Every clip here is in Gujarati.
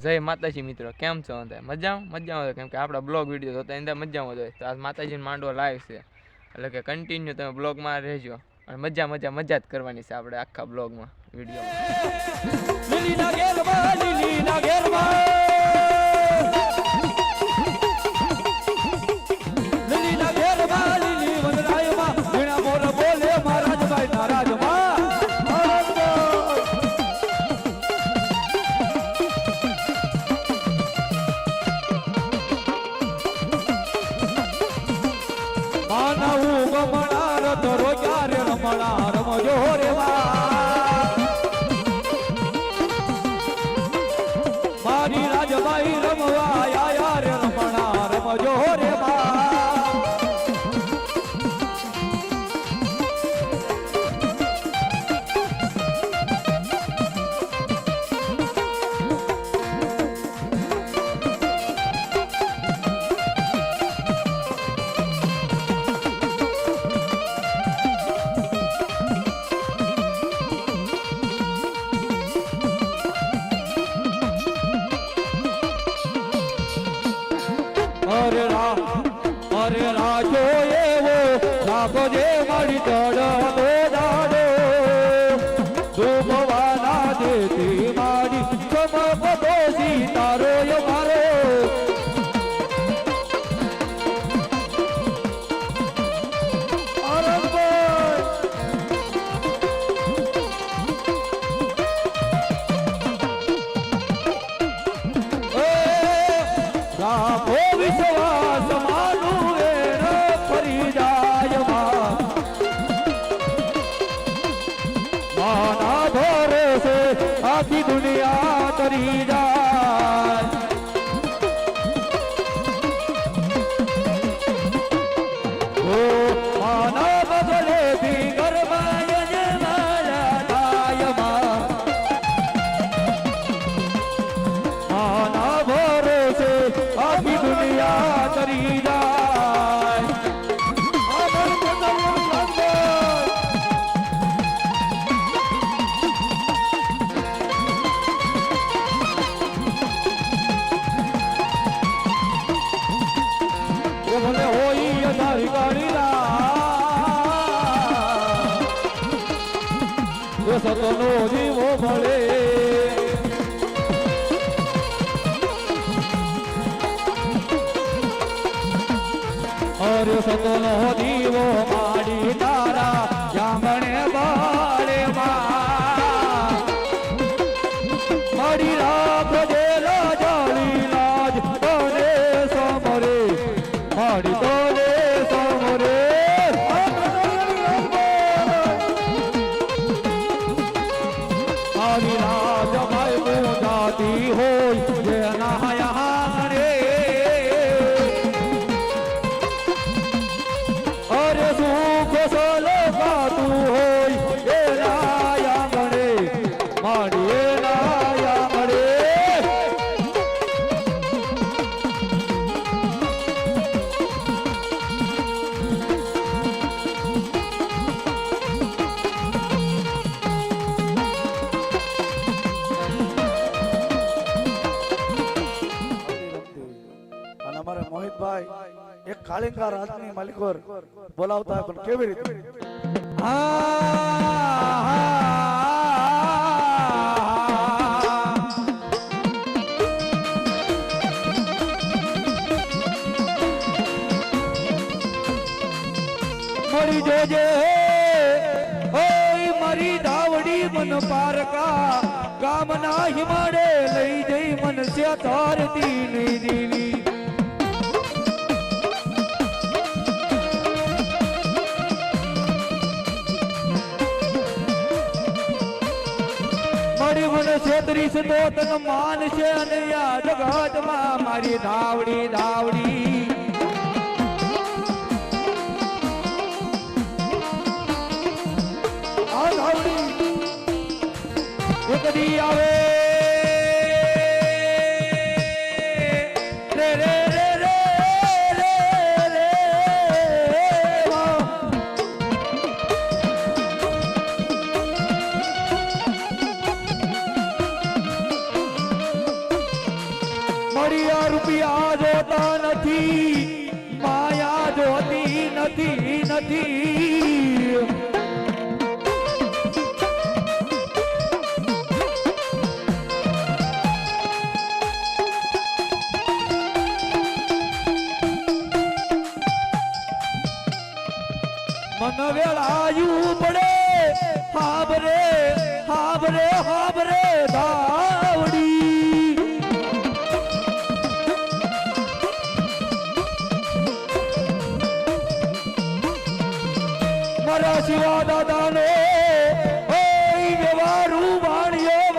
જય માતાજી મિત્રો, કેમ છો અંદર મજામાં? મજામાં કેમ કે આપણા બ્લોગ વીડિયો જોતા અંદર મજામાં હોય. તો આજ માતાજીનો માંડવો લાઈવ છે. એટલે કે કન્ટિન્યુ તમે બ્લોગમાં રહેજો. અને મજા મજા મજા જ કરવાની છે આપણે આખા બ્લોગમાં, વિડીયોમાં. મારી રાજબાઈ રમવા આયા રે રમણા રમજો રાખો જે મારી તડ Florida. સતનો જીવો મળે અરે સતનો દીવો માડી તારા જામણે બાળે મા મારી રાખ અમારે ભાઈ, એક કાળિંગા રાજની માલિકોર બોલાવતા પણ કેવી રીતે? મળી જોજે. ઓય મારી ધાવડી મન પારકા, ગામના હિમાડે લઈ જઈ મન સે તારતી નહીં દેવી. છેત્રીસ તો તન માન છે અને આ જગતમાં મારી ધાવડી ધાવડી. આ ધાવડી. એક દી આવે. મારા શિવા દાદાનો ઓય વ્યવહારું વાણિયો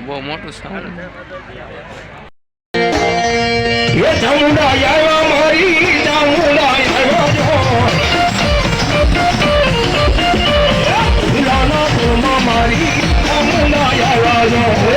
બહુ મોટું સારું એ ચામુંડા આવ્યા મારી ચામુંડા આવ્યા જો. મારી ચામુંડા આવ્યા જો.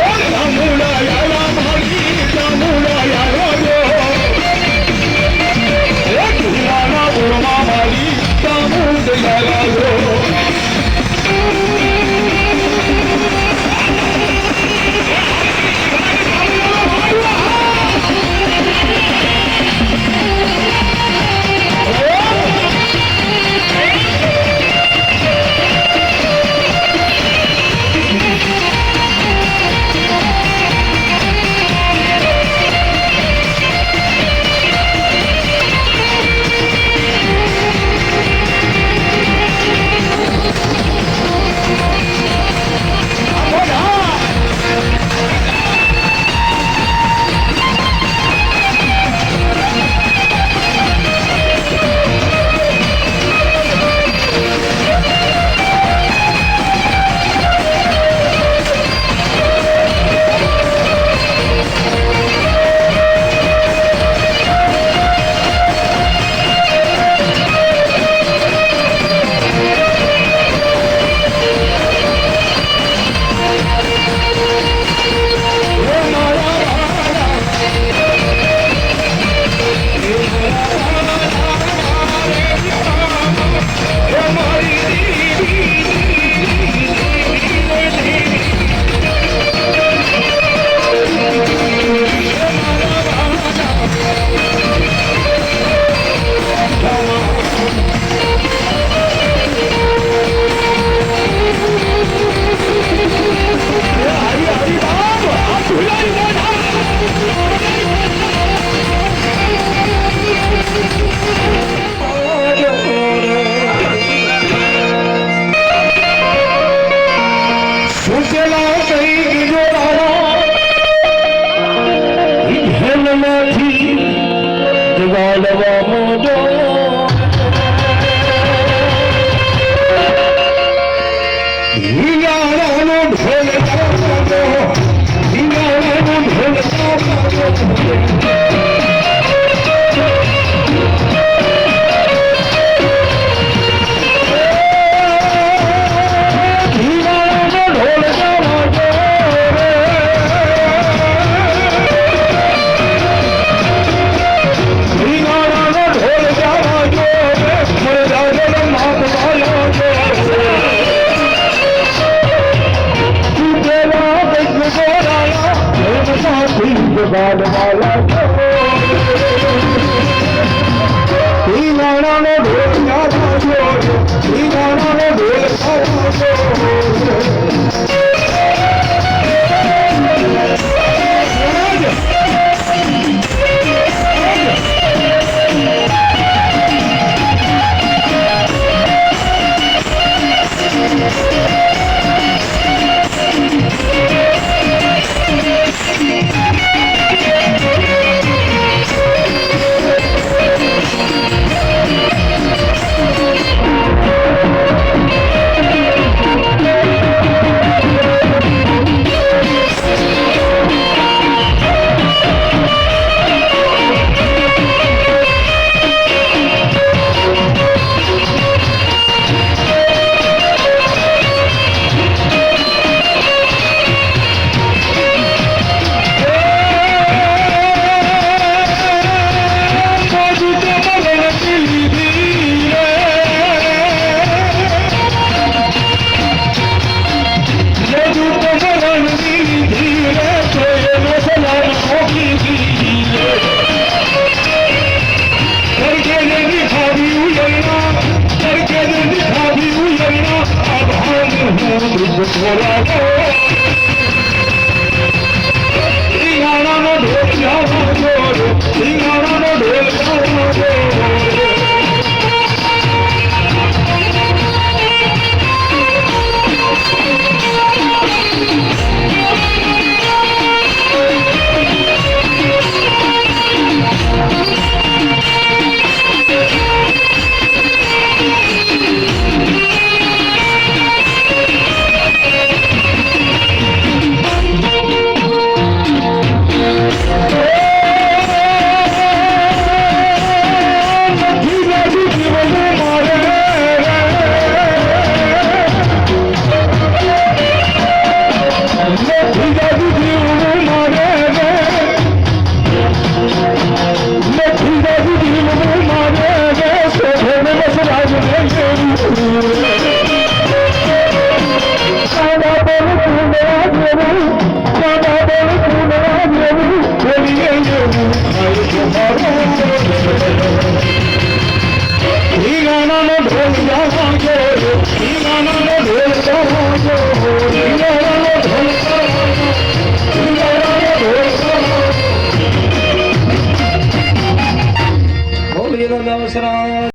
జరగా